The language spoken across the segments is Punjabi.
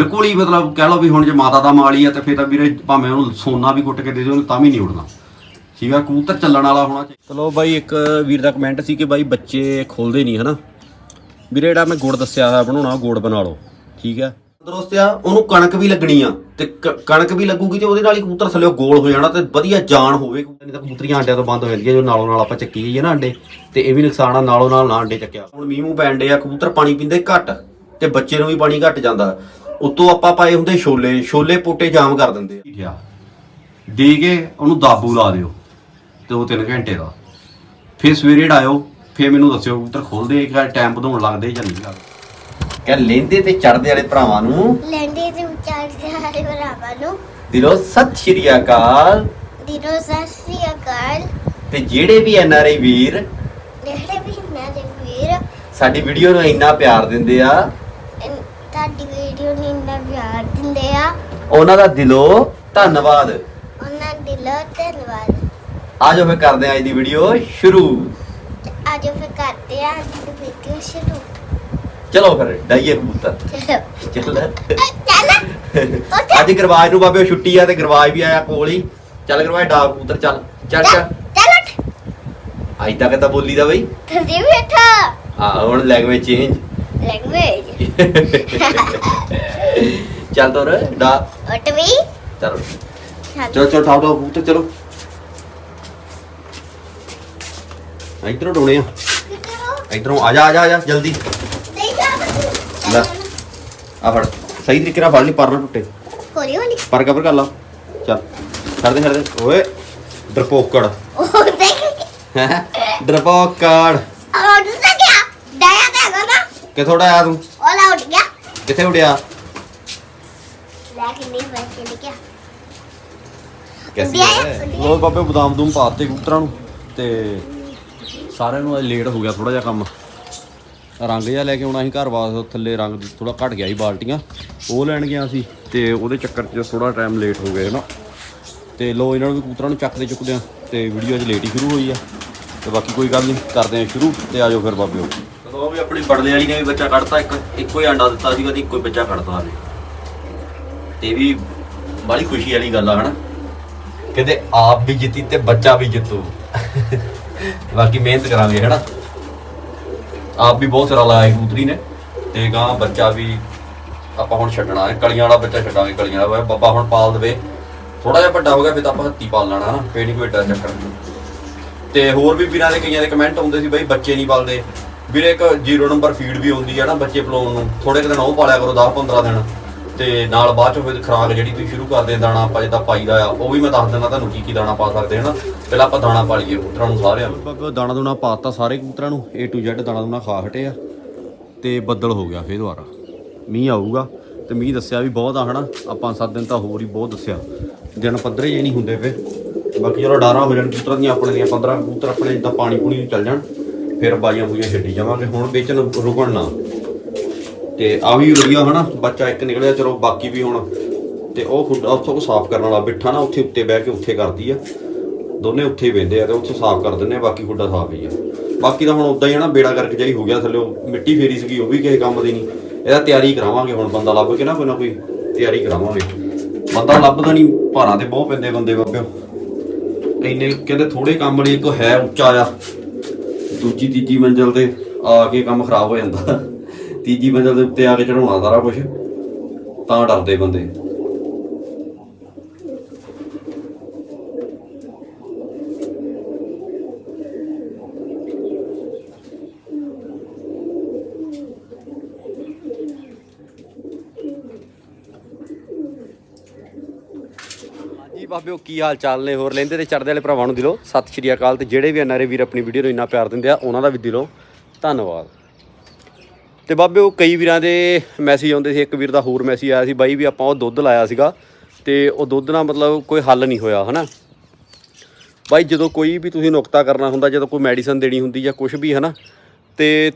ਬਿਲਕੁਲ ਹੀ ਮਤਲਬ ਕਹਿ ਲਓ ਵੀ ਹੁਣ ਜੇ ਮਾਤਾ ਦਾ ਮਾਲ ਆ ਤੇ ਫਿਰ ਤਾਂ ਵੀਰੇ ਭਾਵੇਂ ਉਹਨੂੰ ਸੋਨਾ ਵੀ ਕੁੱਟ ਕੇ ਦੇ ਦਿਓ ਤਾਂ ਵੀ ਨਹੀਂ ਉੜਨਾ ਠੀਕ ਆ ਕਬੂਤਰ ਚੱਲਣ ਵਾਲਾ ਹੋਣਾ ਚਾਹੀਦਾ। ਚਲੋ ਬਾਈ ਇੱਕ ਵੀਰ ਦਾ ਕਮੈਂਟ ਸੀ ਕਿ ਬਾਈ ਬੱਚੇ ਖੋਲਦੇ ਨਹੀਂ ਹਨਾ? ਵੀਰੇ ਜਿਹੜਾ ਮੈਂ ਗੁੜ ਦੱਸਿਆ ਹੋਇਆ ਬਣਾਉਣਾ ਗੁੜ ਬਣਾ ਲਓ ਠੀਕ ਹੈ ਦੋਸਤਿਆ ਉਹਨੂੰ ਕਣਕ ਵੀ ਲੱਗਣੀ ਆ ਤੇ ਕਣਕ ਵੀ ਲੱਗੂਗੀ ਤੇ ਉਹਦੇ ਨਾਲ ਹੀ ਕਬੂਤਰ ਥੱਲੇ ਗੋਲ ਹੋ ਜਾਣਾ ਤੇ ਵਧੀਆ ਜਾਨ ਹੋਵੇ। ਨਹੀਂ ਤਾਂ ਕਬੂਤਰੀਆਂ ਅੰਡਿਆਂ ਤੋਂ ਬੰਦ ਹੋ ਜਾਂਦੀਆਂ ਜੋ ਨਾਲੋਂ ਨਾਲ ਆਪਾਂ ਚੱਕੀ ਜਾਈਏ ਨਾ ਅੰਡੇ ਤੇ ਇਹ ਵੀ ਨੁਕਸਾਨ ਆ ਨਾਲੋਂ ਨਾਲ ਨਾ ਅੰਡੇ ਚੱਕਿਆ। ਹੁਣ ਮੀਂਹ ਮੂੰਹ ਪੈਣ ਆ ਕਬੂਤਰ ਪਾਣੀ ਪੀਂਦੇ ਘੱਟ ਤੇ ਬੱਚੇ ਨੂੰ ਵੀ ਪਾਣੀ ਘੱਟ ਜਾਂਦਾ। ਉਤੋਂ ਆਪਾਂ ਪਾਏ ਹੁੰਦੇ ਛੋਲੇ ਛੋਲੇ ਪੋਟੇ ਜਾਮ ਕਰ ਦਿੰਦੇ ਆ। ਦੇ ਕੇ ਉਹਨੂੰ ਦਾਬੂ ਲਾ ਦਿਓ ਤੇ ਉਹ 3 ਘੰਟੇ ਦਾ। ਫਿਰ ਸਵੇਰੇ ਡਾਇਓ ਫਿਰ ਮੈਨੂੰ ਦੱਸਿਓ ਕਬੂਤਰ ਖੋਲਦੇ ਕਿ ਟਾਈਮ ਵਧਾਉਣ ਲੱਗਦੇ ਜਾਂ ਨਹੀਂ ਲੱਗਦੇ। ਕਹ ਲੈਂਦੇ ਤੇ ਚੜਦੇ ਵਾਲੇ ਭਰਾਵਾਂ ਨੂੰ? ਲੈਂਦੇ ਤੇ ਵਿਚਾਰਦੇ ਹਾਰੇ ਬਰਾਬਰ ਨੂੰ। ਦਿਲੋਂ ਸਤਿ ਸ਼੍ਰੀ ਅਕਾਲ। ਦਿਨੋ ਸਤਿ ਸ੍ਰੀ ਅਕਾਲ। ਤੇ ਜਿਹੜੇ ਵੀ ਐਨਆਰਆਈ ਵੀਰ ਜਿਹੜੇ ਵੀ ਮੈਂ ਦੇ ਵੀਰ ਸਾਡੀ ਵੀਡੀਓ ਨੂੰ ਇੰਨਾ ਪਿਆਰ ਦਿੰਦੇ ਆ। ਤੁਹਾਡੀ ਦਿੰਦੇ ਆ। ਉਹਨਾਂ ਦਾ ਦਿਲੋਂ ਧੰਨਵਾਦ। ਉਹਨਾਂ ਦਿਲੋਂ ਧੰਨਵਾਦ। ਆਜੋ ਫਿਰ ਕਰਦੇ ਆ ਅੱਜ ਦੀ ਵੀਡੀਓ ਸ਼ੁਰੂ। ਅੱਜ ਫਿਰ ਕਰਦੇ ਆ ਅੱਜ ਦੀ ਵੀਡੀਓ ਸ਼ੁਰੂ। ਚਲੋ ਫਿਰ ਡਾਈਏ ਕਬੂਤਰ। ਚਲੋ। ਚੱਲ। ਅੱਜ ਗਰਵਾਜ ਨੂੰ ਬਾਬੇ ਛੁੱਟੀ ਆ ਤੇ ਗਰਵਾਜ ਵੀ ਆਇਆ ਕੋਲ ਹੀ। ਚੱਲ ਗਰਵਾਜ ਡਾਕ ਕਬੂਤਰ ਚੱਲ। ਚੱਲ ਚੱਲ ਚੱਲ। ਅੱਜ ਤੱਕ ਤਾਂ ਬੋਲੀ ਦਾ ਬਈ। ਤੁਸੀਂ ਬੈਠਾ ਹਾਂ ਹੁਣ ਲੈਂਗੁਏਜ ਚੇਂਜ ਲੈਂਗੁਏਜ ਚੱਲ ਤੋਰ ਡਾ। ਉੱਠ। ਵੀ ਚਲੋ ਚਲੋ ਚਲੋ ਠਾਓ ਠਾਓ ਕਬੂਤਰ ਚਲੋ। ਇਧਰੋਂ ਡੋਣੇ ਆ। ਇਧਰੋਂ ਆ ਜਾ ਆ ਜਾ ਆ ਜਾ ਜਲਦੀ। ਲੈ ਆ ਫੜ। ਸਹੀ ਤਰੀਕੇ ਨਾਲ ਫੜ ਲਈ ਪਰ ਨਾ ਟੁੱਟੇ। ਹੌਲੀ ਹੌਲੀ। ਪਰ ਕਵਰ ਕਰ ਲਾ। ਚੱਲ ਛੱਡ ਦੇ ਛੱਡ ਦੇ। ਓਏ ਡਰਪੋਕੜ। ਉਹ ਦੇਖ। ਹੈ ਡਰਪੋਕੜ। ਆ ਉੱਠ ਗਿਆ। ਡਾਇਆ ਤਾਂ ਹੈਗਾ ਨਾ। ਕਿੱਥੋਂ ਉਡਿਆ ਆਇਆ ਤੂੰ? ਉਹ ਲਾ ਉੱਠ ਗਿਆ। ਕਿੱਥੇ ਉਡਿਆ ਲੈ ਕੇ ਨਹੀਂ ਬਚ ਗਿਆ ਕੈਸੀ ਹੈ। ਲੋ ਬਾਬੇ ਬਦਾਮ ਦੂਮ ਪਾਤੇ ਕਬੂਤਰਾਂ ਨੂੰ ਤੇ ਸਾਰਿਆਂ ਨੂੰ ਅੱਜ ਲੇਟ ਹੋ ਗਿਆ ਥੋੜਾ ਜਿਹਾ ਕੰਮ। ਰੰਗ ਜਿਹਾ ਲੈ ਕੇ ਆਉਣਾ ਸੀ ਘਰ ਵਾਸਤੇ ਥੱਲੇ ਰੰਗ ਥੋੜਾ ਘਟ ਗਿਆ ਸੀ ਬਾਲਟੀਆਂ। ਉਹ ਲੈਣ ਗਿਆ ਸੀ ਤੇ ਉਹਦੇ ਚੱਕਰ 'ਚ ਥੋੜਾ ਟਾਈਮ ਲੇਟ ਹੋ ਗਏ ਨਾ। ਤੇ ਲੋ ਇਹਨਾਂ ਨੂੰ ਵੀ ਕਬੂਤਰਾਂ ਨੂੰ ਚੱਕਦੇ ਚੁੱਕਦੇ ਆ ਤੇ ਵੀਡੀਓ ਅੱਜ ਲੇਟ ਹੀ ਸ਼ੁਰੂ ਹੋਈ ਆ। ਤੇ ਬਾਕੀ ਕੋਈ ਗੱਲ ਨਹੀਂ ਕਰਦੇ ਆ ਸ਼ੁਰੂ ਤੇ ਆਜੋ ਫਿਰ ਬਾਬਿਓ। ਚਲੋ ਉਹ ਵੀ ਆਪਣੀ ਬੜਲੇ ਵਾਲੀ ਨੇ ਵੀ ਬੱਚਾ ਕੱਢਤਾ ਇੱਕ ਇੱਕੋ ਹੀ ਅੰਡਾ ਦਿੱਤਾ ਸੀਗਾ ਤੇ ਇੱਕੋ ਹੀ ਬੱਚਾ ਕੱਢਤਾ ਉਹਨੇ। ਤੇ ਇਹ ਵੀ ਬੜੀ ਖੁਸ਼ੀ ਵਾਲੀ ਗੱਲ ਆ ਹਨਾ? ਕਹਿੰਦੇ ਆਪ ਵੀ ਜਿੱਤੀ ਤੇ ਬੱਚਾ ਵੀ ਜਿੱਤੂ। ਬਾਕੀ ਮਿਹਨਤ ਕਰਾਂਗੇ ਹਨਾ? ਆਪ ਵੀ ਬਹੁਤ ਸਾਰਾ ਲਾਇਆ ਕਬੂਤਰੀ ਨੇ। ਤੇ ਗਾਂ ਬੱਚਾ ਵੀ ਆਪਾਂ ਹੁਣ ਛੱਡਣਾ ਹੈ। ਕਲੀਆਂ ਵਾਲਾ ਬੱਚਾ ਛੱਡਾਂਗੇ, ਕਲੀਆਂ ਵਾਲਾ। ਬਾਬਾ ਹੁਣ ਪਾਲ ਦੇਵੇ। ਥੋੜਾ ਜਿਹਾ ਵੱਡਾ ਹੋ ਗਿਆ, ਫਿਰ ਤਾਂ ਆਪਾਂ ਹੱਤੀ ਪਾਲ ਲੈਣਾ, ਹਨਾ? ਫੇਰ ਨਹੀਂ ਕੋਈ ਏਡਾ ਚੱਕਰ। ਤੇ ਹੋਰ ਵੀ ਵੀਰਾਂ ਦੇ ਕਈਆਂ ਦੇ ਕਮੈਂਟ ਆਉਂਦੇ ਸੀ, ਬਈ ਬੱਚੇ ਨਹੀਂ ਪਾਲਦੇ। ਵੀਰੇ ਇੱਕ ਜ਼ੀਰੋ ਨੰਬਰ ਫੀਡ ਵੀ ਆਉਂਦੀ ਹੈ ਨਾ ਬੱਚੇ ਪਲਾਉਣ ਨੂੰ। ਥੋੜੇ ਕੁ ਦਿਨ ਉਹ ਪਾਲਿਆ ਕਰੋ 10 15 ਦਿਨ। ਤੇ ਨਾਲ ਬਾਅਦ ਚੋਂ ਫਿਰ ਖੁਰਾਕ ਜਿਹੜੀ ਤੁਸੀਂ ਸ਼ੁਰੂ ਕਰਦੇ ਦਾਣਾ ਆਪਾਂ ਜਿੱਦਾਂ ਪਾਈਦਾ ਆ, ਉਹ ਵੀ ਮੈਂ ਦੱਸ ਦਿੰਦਾ ਤੁਹਾਨੂੰ ਕੀ ਕੀ ਦਾਣਾ ਪਾ ਸਕਦੇ ਹਨਾ ਪਹਿਲਾਂ ਆਪਾਂ ਦਾਣਾ ਪਾ ਲਈਏ ਕਬੂਤਰਾਂ ਨੂੰ ਸਾਰਿਆਂ ਨੂੰ। ਬਾਬਾ ਦਾਣਾ ਦੂਣਾ ਪਾਤਾ ਸਾਰੇ ਕਬੂਤਰਾਂ ਨੂੰ, A to Z ਦਾਣਾ ਦੂਣਾ ਖਾ ਹਟੇ ਆ, ਤੇ ਬੱਦਲ ਹੋ ਗਿਆ ਫੇਰ ਦੁਬਾਰਾ। ਮੀਂਹ ਆਊਗਾ, ਤੇ ਮੀਂਹ ਦੱਸਿਆ ਵੀ ਬਹੁਤ ਆ, ਹਨਾ। ਆਪਾਂ 7 ਦਿਨ ਤਾਂ ਹੋਰ ਹੀ ਬਹੁਤ ਦੱਸਿਆ। ਦਿਨ ਪੱਧਰੇ ਜੇ ਨਹੀਂ ਹੁੰਦੇ ਫੇ ਬਾਕੀ ਚਲੋ ਡਾਰਾ ਹੋ ਜਾਣ, ਕਬੂਤਰਾਂ ਦੀਆਂ ਆਪਣੇ ਦੀਆਂ 15 ਕਬੂਤਰ ਆਪਣੇ ਜਿੱਦਾਂ ਪਾਣੀ ਪੂਣੀ ਨੂੰ ਚੱਲ ਜਾਣ, ਫਿਰ ਬਾਜੀਆਂ ਬੂਜੀਆਂ ਛੱਡੀ ਜਾਵਾਂਗੇ। ਹੁਣ ਵੇਚਣ ਰੁਕਣ ਨਾ। ਤੇ ਆ ਵੀ ਵਧੀਆ ਹਨਾ, ਬੱਚਾ ਇੱਕ ਨਿਕਲਿਆ, ਚਲੋ ਬਾਕੀ ਵੀ ਹੁਣ ਤੇ ਉਹ ਖੁੱਡਾ ਉੱਥੋਂ ਕੋ ਸਾਫ਼ ਕਰਨ ਵਾਲਾ ਬਿੱਠਾ ਨਾ, ਉੱਥੇ ਉੱਤੇ ਬਹਿ ਕੇ ਉੱਥੇ ਕਰਦੀ ਆ। ਦੋਨੇ ਉੱਥੇ ਹੀ ਬਹਿੰਦੇ ਆ ਤੇ ਉੱਥੇ ਸਾਫ਼ ਕਰ ਦਿੰਦੇ ਆ, ਬਾਕੀ ਖੁੱਡਾ ਸਾਫ਼ ਹੀ ਆ। ਬਾਕੀ ਤਾਂ ਹੁਣ ਉਦਾਂ ਹੀ ਆ ਨਾ, ਬੇੜਾ ਕਰਕੇ ਜਾਈ ਹੋ ਗਿਆ ਥੱਲੇ ਮਿੱਟੀ ਫੇਰੀ ਸੀਗੀ, ਉਹ ਵੀ ਕਿਸੇ ਕੰਮ ਦੀ ਨਹੀਂ। ਇਹਦਾ ਤਿਆਰੀ ਕਰਾਵਾਂਗੇ ਹੁਣ, ਬੰਦਾ ਲੱਭ ਕੇ ਨਾ ਕੋਈ ਨਾ ਕੋਈ, ਤਿਆਰੀ ਕਰਾਵਾਂਗੇ। ਬੰਦਾ ਲੱਭਦਾ ਨਹੀਂ, ਭਾਰਾਂ ਤੇ ਬਹੁਤ ਪੈਂਦੇ ਬੰਦੇ ਬਾਬਿਓ। ਇੰਨੇ ਕਹਿੰਦੇ ਥੋੜੇ ਕੰਮ ਲਈ ਇੱਕ ਹੈ ਉੱਚਾ ਆ ਦੂਜੀ, ਤੀਜੀ ਮੰਜ਼ਲ ਤੇ ਆ ਕੇ ਕੰਮ ਖਰਾਬ ਹੋ ਜਾਂਦਾ। ਤੀਜੀ ਮੰਜ਼ਲ ਦੇ ਉੱਤੇ ਆ ਕੇ ਚੜਾਉਣਾ ਸਾਰਾ ਕੁਝ ਤਾਂ ਡਰਦੇ ਬੰਦੇ। ਹਾਂਜੀ ਬਾਬਿਓ, ਕੀ ਹਾਲ ਚਾਲ ਨੇ? ਹੋਰ ਲੈਂਦੇ ਤੇ ਚੜਦੇ ਵਾਲੇ ਭਰਾਵਾਂ ਨੂੰ ਦਿਲੋਂ ਸਤਿ ਸ਼੍ਰੀ ਅਕਾਲ ਤੇ ਜਿਹੜੇ ਵੀ ਐਨਆਰਏ ਵੀਰ ਆਪਣੀ ਵੀਡੀਓ ਨੂੰ ਇੰਨਾ ਪਿਆਰ ਦਿੰਦੇ ਆ, ਉਹਨਾਂ ਦਾ ਵੀ ਦਿਲੋਂ ਧੰਨਵਾਦ। ਤੇ ਉਹ ਕਈ ਵੀਰਾਂ ਦੇ ਮੈਸੇਜ ਆਉਂਦੇ ਸੀ, ਇੱਕ ਵੀਰ ਦਾ ਹੋਰ ਮੈਸੇਜ ਆਇਆ ਸੀ, ਬਾਈ ਵੀ ਆਪਾਂ ਉਹ ਦੁੱਧ ਲਾਇਆ ਸੀਗਾ ਤੇ ਉਹ ਦੁੱਧ ਨਾਲ ਮਤਲਬ ਕੋਈ ਹੱਲ ਨਹੀਂ ਹੋਇਆ, ਹਨਾ? ਬਾਈ ਜਦੋਂ ਕੋਈ ਵੀ ਤੁਸੀਂ ਨੁਕਤਾ ਕਰਨਾ ਹੁੰਦਾ, ਜਦੋਂ ਕੋਈ ਮੈਡੀਸਨ ਦੇਣੀ ਹੁੰਦੀ ਜਾਂ ਕੁਝ ਵੀ, ਹਨਾ? ਤੇ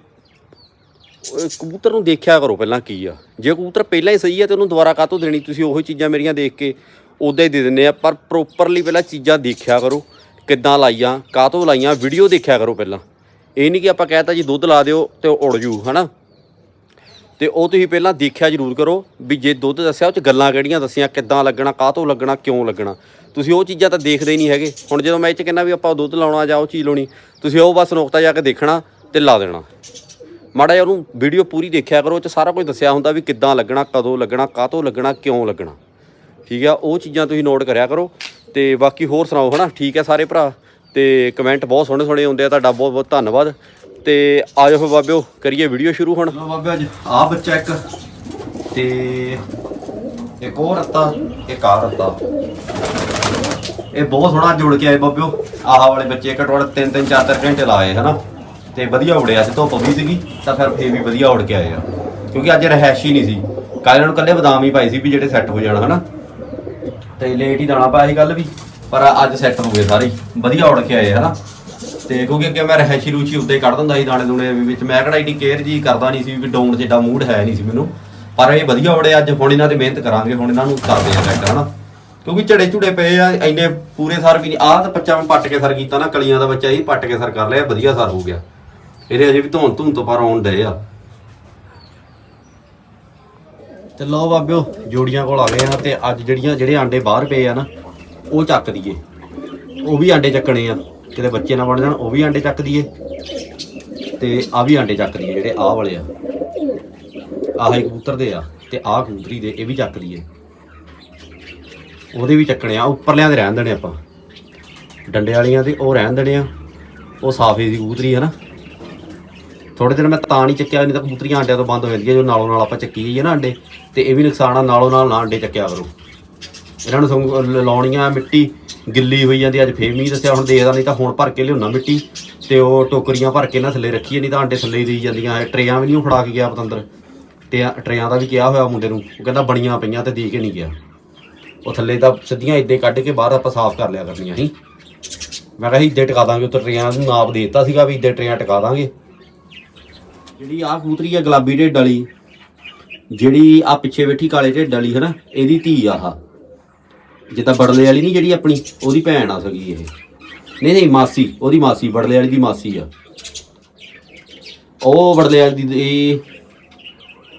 ਉਹ ਕਬੂਤਰ ਨੂੰ ਦੇਖਿਆ ਕਰੋ ਪਹਿਲਾਂ ਕੀ ਆ। ਜੇ ਕਬੂਤਰ ਪਹਿਲਾਂ ਹੀ ਸਹੀ ਆ ਤੇ ਉਹਨੂੰ ਦੁਬਾਰਾ ਕਾਹਤੋਂ ਦੇਣੀ? ਤੁਸੀਂ ਉਹੀ ਚੀਜ਼ਾਂ ਮੇਰੀਆਂ ਦੇਖ ਕੇ ਉਦਾਂ ਹੀ ਦੇ ਦਿੰਦੇ ਆ, ਪਰ ਪ੍ਰੋਪਰਲੀ ਪਹਿਲਾਂ ਚੀਜ਼ਾਂ ਦੇਖਿਆ ਕਰੋ, ਕਿੱਦਾਂ ਲਾਈਆਂ, ਕਾਹਤੋਂ ਲਾਈਆਂ ਵੀਡੀਓ ਦੇਖਿਆ ਕਰੋ ਪਹਿਲਾਂ। ਇਹ ਨਹੀਂ ਕਿ ਆਪਾਂ ਕਹਿਤਾ ਜੀ ਦੁੱਧ ਲਾ ਦਿਓ ਤੇ ਉਹ ਉੜ ਜੂ, ਹਨਾ? ਤੇ ਉਹ ਤੁਸੀਂ ਪਹਿਲਾਂ ਦੇਖਿਆ ਜ਼ਰੂਰ ਕਰੋ ਵੀ ਜੇ ਦੁੱਧ ਦੱਸਿਆ, ਉਹ ਚ ਗੱਲਾਂ ਕਿਹੜੀਆਂ ਦੱਸੀਆਂ, ਕਿੱਦਾਂ ਲੱਗਣਾ, ਕਾਹਤੋਂ ਲੱਗਣਾ, ਕਿਉਂ ਲੱਗਣਾ। ਤੁਸੀਂ ਉਹ ਚੀਜ਼ਾਂ ਤਾਂ ਦੇਖਦੇ ਹੀ ਨਹੀਂ ਹੈਗੇ। ਹੁਣ ਜਦੋਂ ਮੈਂ ਇਹ ਚ ਕਹਿੰਦਾ ਵੀ ਆਪਾਂ ਦੁੱਧ ਲਾਉਣਾ ਜਾਂ ਉਹ ਚੀਜ਼ ਲਾਉਣੀ, ਤੁਸੀਂ ਉਹ ਬਸ ਨੁਕਤਾ ਜਾ ਕੇ ਦੇਖਣਾ ਤੇ ਲਾ ਦੇਣਾ। ਮਾੜਾ ਜਿਹਾ ਉਹਨੂੰ ਵੀਡੀਓ ਪੂਰੀ ਦੇਖਿਆ ਕਰੋ, ਉਹ ਚ ਸਾਰਾ ਕੁਝ ਦੱਸਿਆ ਹੁੰਦਾ ਵੀ ਕਿੱਦਾਂ ਲੱਗਣਾ, ਕਦੋਂ ਲੱਗਣਾ, ਕਾਹਤੋਂ ਲੱਗਣਾ, ਕਿਉਂ ਲੱਗਣਾ। ਠੀਕ ਆ? ਉਹ ਚੀਜ਼ਾਂ ਤੁਸੀਂ ਨੋਟ ਕਰਿਆ ਕਰੋ ਤੇ ਬਾਕੀ ਹੋਰ ਸੁਣਾਓ ਹਨਾ? ਠੀਕ ਹੈ ਸਾਰੇ ਭਰਾ? ਤੇ ਕਮੈਂਟ ਬਹੁਤ ਸੋਹਣੇ ਸੋਹਣੇ ਹੁੰਦੇ ਆ, ਤੁਹਾਡਾ ਬਹੁਤ ਬਹੁਤ ਧੰਨਵਾਦ। ਤੇ ਆਜੋ ਫਿਰ ਬਾਬਿਓ, ਕਰੀਏ ਵੀਡੀਓ ਸ਼ੁਰੂ ਹੁਣ। ਲੋ ਬਾਬਿਓ ਅੱਜ ਆ ਬੱਚਾ ਇੱਕ ਤੇ ਇੱਕ ਹੋਰ ਰੱਤਾ, ਇੱਕ ਆ ਰੱਤਾ। ਇਹ ਬਹੁਤ ਸੋਹਣਾ ਜੁੜ ਕੇ ਆਏ ਬਾਬਿਓ। ਆਹ ਵਾਲੇ ਬੱਚੇ ਘੱਟੋ ਘੱਟ 3 3 4 4 ਘੰਟੇ ਲਾਏ, ਹਨਾ? ਤੇ ਵਧੀਆ ਉੜਿਆ ਸੀ, ਧੁੱਪ ਵੀ ਸੀਗੀ, ਤਾਂ ਫਿਰ ਫੇਰ ਵੀ ਵਧੀਆ ਉੜ ਕੇ ਆਏ ਆ। ਕਿਉਂਕਿ ਅੱਜ ਰਹਿਸ਼ ਹੀ ਨਹੀਂ ਸੀ। ਕੱਲ ਨੂੰ ਕੱਲੇ ਬਦਾਮ ਹੀ ਪਾਈ ਸੀ ਵੀ ਜਿਹੜੇ ਸੈੱਟ ਹੋ ਜਾਣ, ਹਨਾ? ਤੇ ਲੇਟ ਹੀ ਦਾਣਾ ਪਾਇਆ ਸੀ ਕੱਲ ਵੀ, ਪਰ ਅੱਜ ਸੈੱਟ ਹੋ ਗਏ ਸਾਰੇ ਵਧੀਆ ਉੜ ਕੇ ਆਏ ਹਨਾ? ਤੇ ਕਿਉਂਕਿ ਅੱਗੇ ਮੈਂ ਰਹਿਸ਼ੀ ਰੂਚੀ ਉੱਤੇ ਕੱਢ ਦਿੰਦਾ ਸੀ ਦਾਣੇ ਦੂਣੇ ਵਿੱਚ। ਮੈਂ ਕਿਹੜਾ ਇੰਨੀ ਕੇਅਰ ਜੀ ਕਰਦਾ ਨਹੀਂ ਸੀ ਵੀ ਡਾਊਨ ਜਿੱਡਾ ਮੂਡ ਹੈ ਨਹੀਂ ਸੀ ਮੈਨੂੰ। ਪਰ ਇਹ ਵਧੀਆ ਬੜੇ ਅੱਜ, ਹੁਣ ਇਹਨਾਂ ਤੇ ਮਿਹਨਤ ਕਰਾਂਗੇ, ਹੁਣ ਇਹਨਾਂ ਨੂੰ ਕਰਦੇ ਆ ਸੈੱਟ ਹਨਾ। ਕਿਉਂਕਿ ਝੜੇ ਝੁੜੇ ਪਏ ਆ, ਇੰਨੇ ਪੂਰੇ ਸਰ ਵੀ ਨਹੀਂ। ਆਹ ਤਾਂ ਬੱਚਾ ਮੈਂ ਪੱਟ ਕੇ ਸਰ ਕੀਤਾ ਨਾ, ਕਲੀਆਂ ਦਾ ਬੱਚਾ ਇਹ ਪੱਟ ਕੇ ਸਰ ਕਰ ਲਿਆ, ਵਧੀਆ ਸਰ ਹੋ ਗਿਆ। ਇਹਦੇ ਅਜੇ ਵੀ ਧੌਣ ਧੂਣ ਤੋਂ ਪਰ ਆਉਣ ਡਏ ਆ। ਤੇ ਲਓ ਬਾਬਿਓ, ਜੋੜੀਆਂ ਕੋਲ ਆ ਗਏ ਆ ਤੇ ਅੱਜ ਜਿਹੜੀਆਂ ਜਿਹੜੇ ਆਂਡੇ ਬਾਹਰ ਪਏ ਆ ਨਾ, ਉਹ ਚੱਕ ਦਈਏ। ਉਹ ਵੀ ਆਂਡੇ ਚੱਕਣੇ ਆ। ਕਿਤੇ ਬੱਚੇ ਨਾ ਬਣ ਜਾਣ, ਉਹ ਵੀ ਆਂਡੇ ਚੱਕ ਦਈਏ। ਤੇ ਆ ਵੀ ਆਂਡੇ ਚੱਕ ਦਈਏ, ਜਿਹੜੇ ਆਹ ਵਾਲੇ ਆ। ਆਹ ਇੱਕ ਕਬੂਤਰ ਦੇ ਆ, ਤੇ ਆਹ ਕਬੂਤਰੀ ਦੇ, ਇਹ ਵੀ ਚੱਕ ਦਈਏ। ਉਹਦੇ ਵੀ ਚੱਕਣੇ ਆ ਉੱਪਰਲਿਆਂ ਦੇ ਰਹਿਣ ਦੇਣੇ ਆਪਾਂ। ਡੰਡੇ ਵਾਲੀਆਂ ਦੇ, ਉਹ ਰਹਿਣ ਦੇਣੇ ਆ। ਉਹ ਸਾਫੇ ਦੀ ਕਬੂਤਰੀ ਹੈ ਨਾ। ਥੋੜੇ ਦਿਨ ਮੈਂ ਤਾਂ ਨਹੀਂ ਚੱਕਿਆ, ਨਹੀਂ ਤਾਂ ਕਬੂਤਰੀਆਂ ਆਂਡਿਆਂ ਤੋਂ ਬੰਦ ਹੋ ਜਾਂਦੀਆਂ, ਜੋ ਨਾਲੋਂ ਨਾਲ ਆਪਾਂ ਚੱਕੀ ਜਾਈਏ ਨਾ ਆਂਡੇ। ਤੇ ਇਹ ਵੀ ਨੁਕਸਾਨ ਆ, ਨਾਲੋਂ ਨਾਲ ਨਾ ਆਂਡੇ ਚੱਕਿਆ ਕਰੋ। ਇਹਨਾਂ ਨੂੰ ਸਗੋਂ ਲ- ਲਾਉਣੀਆਂ ਮਿੱਟੀ ਗਿੱਲੀ ਹੋਈ ਜਾਂਦੀ, ਅੱਜ ਫੇਰ ਮੀਂਹ ਦੱਸਿਆ, ਹੁਣ ਦੇਖਦਾ ਨਹੀਂ ਤਾਂ ਹੁਣ ਭਰ ਕੇ ਲਿਆਉਣਾ ਮਿੱਟੀ ਤੇ ਉਹ ਟੋਕਰੀਆਂ ਭਰ ਕੇ ਨਾ ਥੱਲੇ ਰੱਖੀਏ, ਨਹੀਂ ਤਾਂ ਆਂਡੇ ਥੱਲੇ ਹੀ ਦੇਈ ਜਾਂਦੀਆਂ, ਇਹ ਟਰੇਆਂ ਵੀ ਨਹੀਂ ਫੜਾ ਕੇ ਗਿਆ ਪਤੰਦਰ। ਤੇ ਟਰੇਆਂ ਦਾ ਵੀ ਕਿਹਾ ਹੋਇਆ ਮੁੰਡੇ ਨੂੰ, ਉਹ ਕਹਿੰਦਾ ਬਣੀਆਂ ਪਈਆਂ ਤੇ ਦੇ ਕੇ ਨਹੀਂ ਗਿਆ। ਉਹ ਥੱਲੇ ਤਾਂ ਸਿੱਧੀਆਂ ਇੱਦੇ ਕੱਢ ਕੇ ਬਾਹਰ ਆਪਾਂ ਸਾਫ਼ ਕਰ ਲਿਆ ਕਰਨੀਆਂ ਸੀ। ਮੈਂ ਕਿਹਾ ਸੀ ਇੱਦੇ ਟਿਕਾ ਦਾਂਗੇ, ਉੱਤੇ ਟਰੇਆਂ ਨੂੰ ਨਾਪ ਦੇ ਦਿੱਤਾ ਸੀਗਾ ਵੀ ਇੱਦੇ ਟਰੇਆਂ ਟਿਕਾ ਦਾਂਗੇ। ਜਿਹੜੀ ਆਹ ਕਬੂਤਰੀ ਆ ਗੁਲਾਬੀ ਢਿੱਡ ਵਾਲੀ, ਜਿਹੜੀ ਆ ਪਿੱਛੇ ਬੈਠੀ ਕਾਲੇ ਢਿੱਡ ਵਾਲੀ ਹੈ ਨਾ ਇਹਦੀ ਧੀ ਆ ਆਹ। ਜਿੱਦਾਂ ਬੜਲੇ ਵਾਲੀ ਨਹੀਂ ਜਿਹੜੀ ਆਪਣੀ, ਉਹਦੀ ਭੈਣ ਆ ਸਕੀ ਇਹ। ਨਹੀਂ ਨਹੀਂ, ਮਾਸੀ, ਉਹਦੀ ਮਾਸੀ, ਬੜਲੇ ਵਾਲੀ ਦੀ ਮਾਸੀ ਆ। ਉਹ ਬੜਲੇ ਵਾਲੀ ਦੀ ਇਹ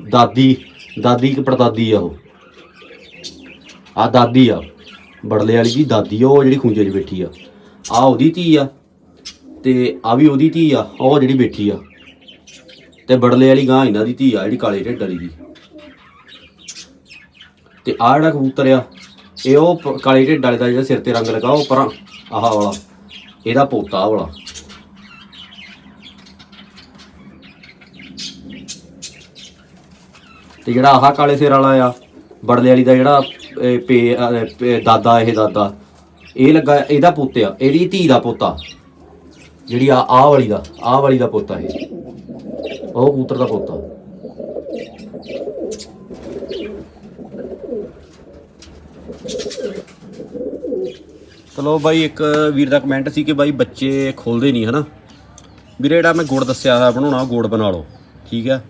ਦਾਦੀ ਦਾਦੀ ਕਿ ਪੜਦਾਦੀ ਆ ਉਹ। ਆ ਦਾਦੀ ਆ, ਬੜਲੇ ਵਾਲੀ ਦੀ ਦਾਦੀ ਆ, ਉਹ ਜਿਹੜੀ ਖੁੰਝੇ 'ਚ ਬੈਠੀ ਆ। ਆ ਉਹਦੀ ਧੀ ਆ ਤੇ ਆ ਵੀ ਉਹਦੀ ਧੀ ਆ, ਉਹ ਜਿਹੜੀ ਬੈਠੀ ਆ। ਤੇ ਬੜਲੇ ਵਾਲੀ ਗਾਂ ਇਹਨਾਂ ਦੀ ਧੀ ਆ, ਜਿਹੜੀ ਕਾਲੇ ਢਿੱਡ ਵਾਲੀ ਦੀ। ਤੇ ਆ ਜਿਹੜਾ ਕਬੂਤਰ ਆ ਇਹ ਉਹ ਪ- ਕਾਲੇ ਢਿੱਡ ਵਾਲੇ ਦਾ ਜਿਹੜਾ ਸਿਰ ਤੇ ਰੰਗ ਲਗਾ, ਉਹ ਪਰਾਂ, ਆਹ ਵਾਲਾ। ਇਹਦਾ ਪੋਤਾ ਆਹ ਵਾਲਾ। ਤੇ ਜਿਹੜਾ ਆਹ ਕਾਲੇ ਸਿਰ ਵਾਲਾ ਆ, ਬੜਲੇ ਵਾਲੀ ਦਾ ਜਿਹੜਾ, ਇਹ ਪੇ, ਅਹ, ਪੇ- ਦਾਦਾ, ਇਹ ਦਾਦਾ, ਇਹ ਲੱਗਾ, ਇਹਦਾ ਪੁੱਤ ਆ। ਇਹਦੀ ਧੀ ਦਾ ਪੋਤਾ। ਜਿਹੜੀ ਆ, ਆਹ ਵਾਲੀ ਦਾ, ਆਹ ਵਾਲੀ ਦਾ ਪੋਤਾ ਇਹ। ਉਹ ਕੂਤਰ ਦਾ ਪੋਤਾ। ਚਲੋ ਬਾਈ ਇੱਕ ਵੀਰ ਦਾ ਕਮੈਂਟ ਸੀ ਕਿ ਬਾਈ ਬੱਚੇ ਖੋਲਦੇ ਨਹੀਂ, ਹਨਾ? ਵੀਰੇ, ਜਿਹੜਾ ਮੈਂ ਗੁੜ ਦੱਸਿਆ ਹੋਇਆ ਬਣਾਉਣਾ ਗੁੜ ਬਣਾ ਲਓ, ਠੀਕ ਹੈ?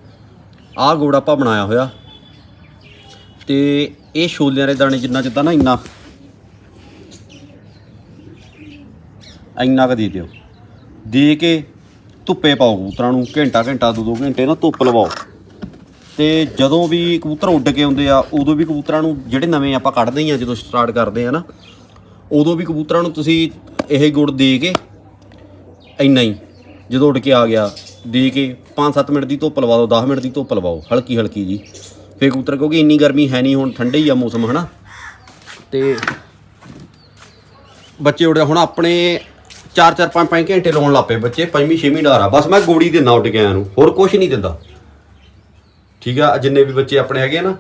ਆਹ ਗੁੜ ਆਪਾਂ ਬਣਾਇਆ ਹੋਇਆ। ਤੇ ਇਹ ਛੋਲਿਆਂ ਦੇ ਦਾਣੇ ਜਿੰਨਾ ਜਿੱਦਾਂ ਨਾ, ਇੰਨਾ। ਇੰਨਾ ਕੁ ਦੇ ਦਿਓ। ਦੇ ਕੇ ਧੁੱਪੇ ਪਾਓ ਕਬੂਤਰਾਂ ਨੂੰ, ਘੰਟਾ ਘੰਟਾ, ਦੋ ਦੋ ਘੰਟੇ ਨਾ ਧੁੱਪ ਲਵਾਓ। ਤੇ ਜਦੋਂ ਵੀ ਕਬੂਤਰ ਉੱਡ ਕੇ ਆਉਂਦੇ ਆ, ਉਦੋਂ ਵੀ ਕਬੂਤਰਾਂ ਨੂੰ ਜਿਹੜੇ ਨਵੇਂ ਆਪਾਂ ਕੱਢਦੇ ਹੀ ਆ, ਜਦੋਂ ਸਟਾਰਟ ਕਰਦੇ ਆ ਨਾ ਉਦੋਂ ਵੀ ਕਬੂਤਰਾਂ ਨੂੰ ਤੁਸੀਂ ਇਹ ਗੁੜ ਦੇ ਕੇ ਇੰਨਾ ਹੀ, ਜਦੋਂ ਉੱਡ ਕੇ ਆ ਗਿਆ, ਦੇ ਕੇ 5-7 ਮਿੰਟ ਦੀ ਧੁੱਪ ਲਵਾ ਦਿਓ 10 ਮਿੰਟ ਦੀ ਧੁੱਪ ਲਵਾਓ, ਹਲਕੀ ਹਲਕੀ ਜੀ। ਫੇਰ ਕਬੂਤਰ ਕਿਉਂਕਿ ਇੰਨੀ ਗਰਮੀ ਹੈ ਨਹੀਂ, ਹੁਣ ਠੰਡੇ ਹੀ ਆ ਮੌਸਮ, ਹਨਾ? ਤੇ ਬੱਚੇ ਉੱਡਦੇ ਹੁਣ ਆਪਣੇ 4-4 5-5 ਘੰਟੇ ਲਾਉਣ ਲੱਪੇ ਬੱਚੇ, ਪੰਜਵੀਂ, ਛੇਵੀਂ ਡਾਰਾ ਬਸ ਮੈਂ ਗੋੜੀ ਦੇ ਉੱਡ ਗਿਆ ਨੂੰ, ਹੋਰ ਕੁਝ ਨਹੀਂ ਦਿੰਦਾ। ਠੀਕ ਆ ਜਿੰਨੇ ਵੀ ਬੱਚੇ ਆਪਣੇ ਹੈਗੇ ਆ ਨਾ,